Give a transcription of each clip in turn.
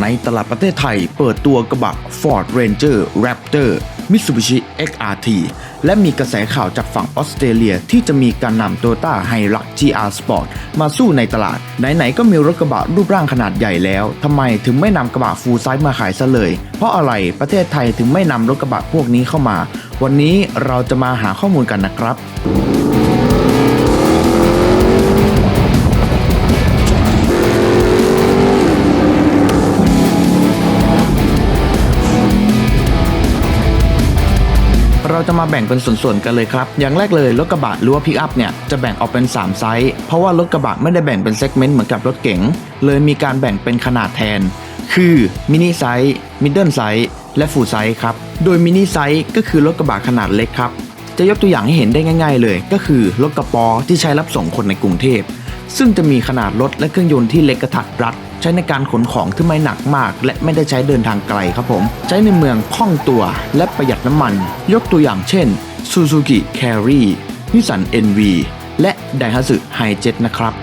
ในตลาดประเทศไทยเปิดตัวกระบะ Ford Ranger Raptor Mitsubishi XRT และมีกระแสข่าวจากฝั่งออสเตรเลียที่จะมีการนำ Toyota Hilux GR Sport มาสู้ในตลาด ไหนๆก็มีรถกระบะรูปร่างขนาดใหญ่แล้วทำไมถึงไม่นำกระบะฟูลไซส์มาขายซะเลย เพราะอะไรประเทศไทยถึงไม่นำรถกระบะพวกนี้เข้ามา วันนี้เราจะมาหาข้อมูลกันนะครับ จะมาแบ่งเป็นส่วนๆกันเลยครับ อย่างแรกเลยรถกระบะหรือว่าพิกอัพเนี่ยจะแบ่งออกเป็น 3 ไซส์ เพราะว่ารถกระบะไม่ได้แบ่งเป็นเซกเมนต์เหมือนกับรถเก๋ง เลยมีการแบ่งเป็นขนาดแทน คือมินิไซส์ มิดเดิลไซส์ และฟูลไซส์ครับ โดยมินิไซส์ก็คือรถกระบะขนาดเล็กครับ จะยกตัวอย่างให้เห็นได้ง่าย ๆ เลย ก็คือรถกระป๋อที่ใช้รับส่งคนในกรุงเทพ ซึ่งจะมีขนาดรถและเครื่องยนต์ที่เล็กกระทัดรัด ใช้ในการขนของที่ไม่หนักมาก และไม่ได้ใช้เดินทางไกลครับผม ใช้ในเมืองคล่องตัวและประหยัดน้ำมัน ยกตัวอย่างเช่น Suzuki Carry Nissan NV และ Daihatsu Hi-Jet นะครับ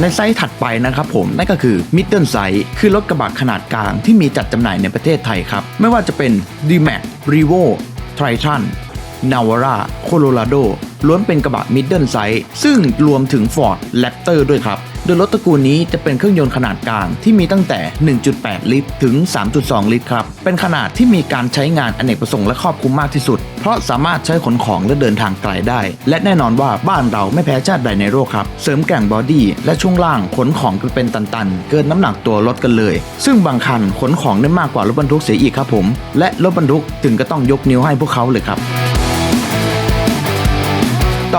ในไซส์ถัดไปนะครับผมนั่นก็คือ Middle Size คือรถกระบะขนาดกลางที่มีจัดจำหน่ายในประเทศไทยครับ ไม่ว่าจะเป็น D-Max Revo Triton Navara Colorado ล้วนเป็นกระบะ Middle Size ซึ่งรวมถึง Ford Raptor ด้วยครับ โดยรถตระกูลนี้จะเป็นเครื่องยนต์ขนาดกลางที่มีตั้งแต่ 1.8 ลิตร ถึง 3.2 ลิตรครับ เป็นขนาดที่มีการใช้งานอเนกประสงค์และครอบคลุมมากที่สุด เพราะสามารถใช้ขนของและเดินทางไกลได้ และแน่นอนว่าบ้านเราไม่แพ้ชาติใดในโลกครับ เสริมแกร่งบอดี้และช่วงล่างขนของกันเป็นตันๆ เกินน้ำหนักตัวรถกันเลย ซึ่งบางคันขนของได้มากกว่ารถบรรทุกเสียอีกครับผม และรถบรรทุกถึงก็ต้องยกนิ้วให้พวกเขาเลยครับ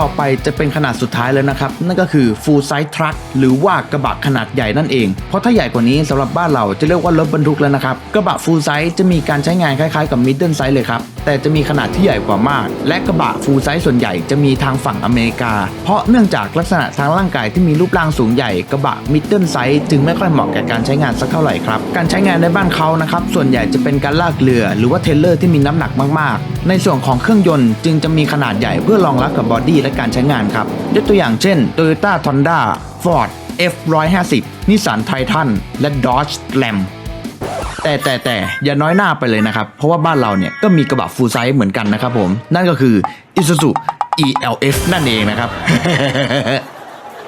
ต่อไปจะเป็นขนาดสุดท้ายแล้วนะครับ นั่นก็คือ full size truck หรือว่ากระบะขนาดใหญ่นั่นเอง เพราะถ้าใหญ่กว่านี้สำหรับบ้านเราจะเรียกว่ารถบรรทุกแล้วนะครับ กระบะ full size จะมีการใช้งานคล้ายๆกับ middle size เลยครับแต่จะมีขนาดที่ใหญ่กว่ามาก และกระบะ full size ส่วนใหญ่จะมีทางฝั่งอเมริกา เพราะเนื่องจากลักษณะทางร่างกายที่มีรูปร่างสูงใหญ่กระบะ middle size จึงไม่ค่อยเหมาะแก่การใช้งานสักเท่าไหร่ครับ การใช้งานในบ้านเขานะครับส่วนใหญ่จะเป็นการลากเรือ หรือว่าเทรลเลอร์ที่มีน้ำหนักมากๆ ในส่วนของเครื่องยนต์จึงจะมีขนาดใหญ่เพื่อรองรับกับบอดี้และการใช้งานครับยกตัวอย่างเช่น Toyota Honda Ford F150 Nissan Titan และ Dodge Ram แต่แต่แต่อย่าน้อยหน้าไปเลยนะครับ เพราะว่าบ้านเราเนี่ยก็มีกระบะฟูลไซส์เหมือนกันนะครับผม นั่นก็คือ Isuzu ELF นั่นเองนะครับ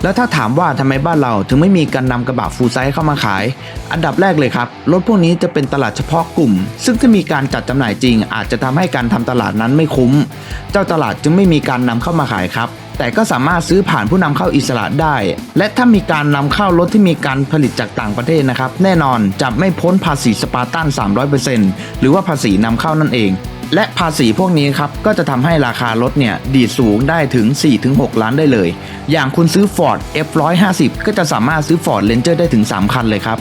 แล้วถ้าถามว่าทำไมบ้านเราถึงไม่มีการนำกระบะฟูลไซส์เข้ามาขาย อันดับแรกเลยครับ รถพวกนี้จะเป็นตลาดเฉพาะกลุ่ม ซึ่งถ้ามีการจัดจำหน่ายจริง อาจจะทำให้การทำตลาดนั้นไม่คุ้ม เจ้าตลาดจึงไม่มีการนำเข้ามาขายครับ แต่ก็สามารถซื้อผ่านผู้นำเข้าอิสระได้ และถ้ามีการนำเข้ารถที่มีการผลิตจากต่างประเทศนะครับ แน่นอนจะไม่พ้นภาษีสปาร์ตัน 300%หรือว่าภาษีนำเข้านั่นเอง และภาษีพวกนี้ครับก็จะทำให้ราคารถเนี่ยดีดสูงได้ถึง 4-6 ล้านได้เลย อย่างคุณซื้อ Ford F150 ก็จะสามารถซื้อ Ford Ranger ได้ถึง 3 คันเลยครับ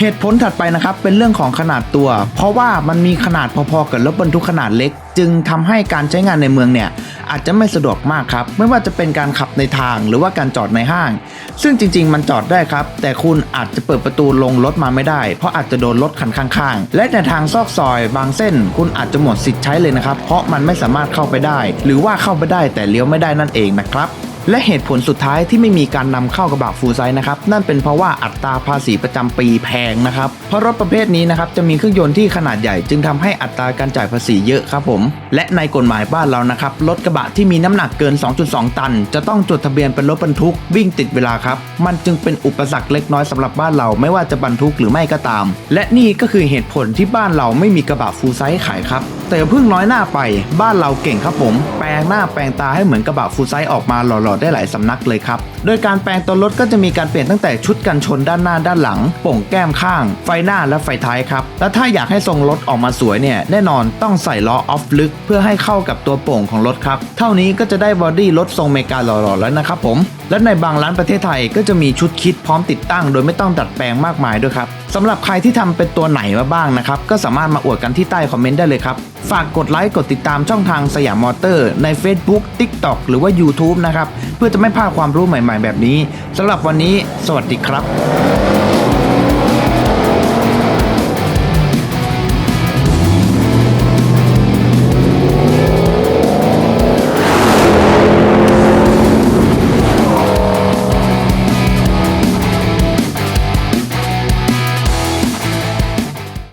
เหตุผลถัดไปนะครับเป็นเรื่องของขนาดตัว เพราะว่ามันมีขนาดพอๆกับรถบรรทุกขนาดเล็ก จึงทำให้การใช้งานในเมืองเนี่ย อาจจะไม่สะดวกมากครับ ไม่ว่าจะเป็นการขับในทางหรือว่าการจอดในห้าง ซึ่งจริง ๆ มันจอดได้ครับ แต่คุณอาจจะเปิดประตูลงรถมาไม่ได้ เพราะอาจจะโดนรถคันข้างๆ และในทางซอกซอยบางเส้น คุณอาจจะหมดสิทธิ์ใช้เลยนะครับ เพราะมันไม่สามารถเข้าไปได้ หรือว่าเข้าไปได้แต่เลี้ยวไม่ได้นั่นเองนะครับ และเหตุผลสุดท้ายที่ไม่มีการนำเข้ากระบะฟูลไซส์นะครับนั่นเป็นเพราะว่าอัตราภาษีประจำปีแพงนะครับเพราะรถประเภทนี้นะครับจะมีเครื่องยนต์ที่ขนาดใหญ่จึงทำให้อัตราการจ่ายภาษีเยอะครับผม และในกฎหมายบ้านเรานะครับรถกระบะที่มีน้ำหนักเกิน 2.2 ตัน จะต้องจดทะเบียนเป็นรถบรรทุกวิ่งติดเวลาครับมันจึงเป็นอุปสรรคเล็กน้อยสำหรับบ้านเราไม่ว่าจะบรรทุกหรือไม่ก็ตาม และนี่ก็คือเหตุผลที่บ้านเราไม่มีกระบะฟูลไซส์ขายครับแต่เพิ่งน้อยหน้าไปบ้านเราเก่งครับผม แปลงหน้าแปลงตาให้เหมือนกระบะฟูลไซส์ออกมาหล่อๆได้หลายสำนักเลยครับ โดยการแปลงตัวรถก็จะมีการเปลี่ยนตั้งแต่ชุดกันชนด้านหน้าด้านหลัง โป่งแก้มข้าง ไฟหน้าและไฟท้ายครับ และถ้าอยากให้ทรงรถออกมาสวยเนี่ยแน่นอนต้องใส่ล้อออฟลึก เพื่อให้เข้ากับตัวโป่งของรถครับ เท่านี้ก็จะได้บอดี้รถทรงเมกาหล่อๆแล้วนะครับผม และในบางร้านประเทศไทยก็จะมีชุดคิดพร้อมติดตั้ง โดยไม่ต้องดัดแปลงมากมายด้วยครับสำหรับใครที่ทำเป็นตัวไหนมาบ้างนะครับก็สามารถมาอวดกันที่ใต้คอมเมนต์ได้เลยครับฝากกดไลค์กดติดตามช่องทางสยามมอเตอร์ ใน Facebook TikTok หรือว่า YouTube นะครับเพื่อจะไม่พลาดความรู้ใหม่ ๆ แบบนี้สำหรับวันนี้ สวัสดีครับ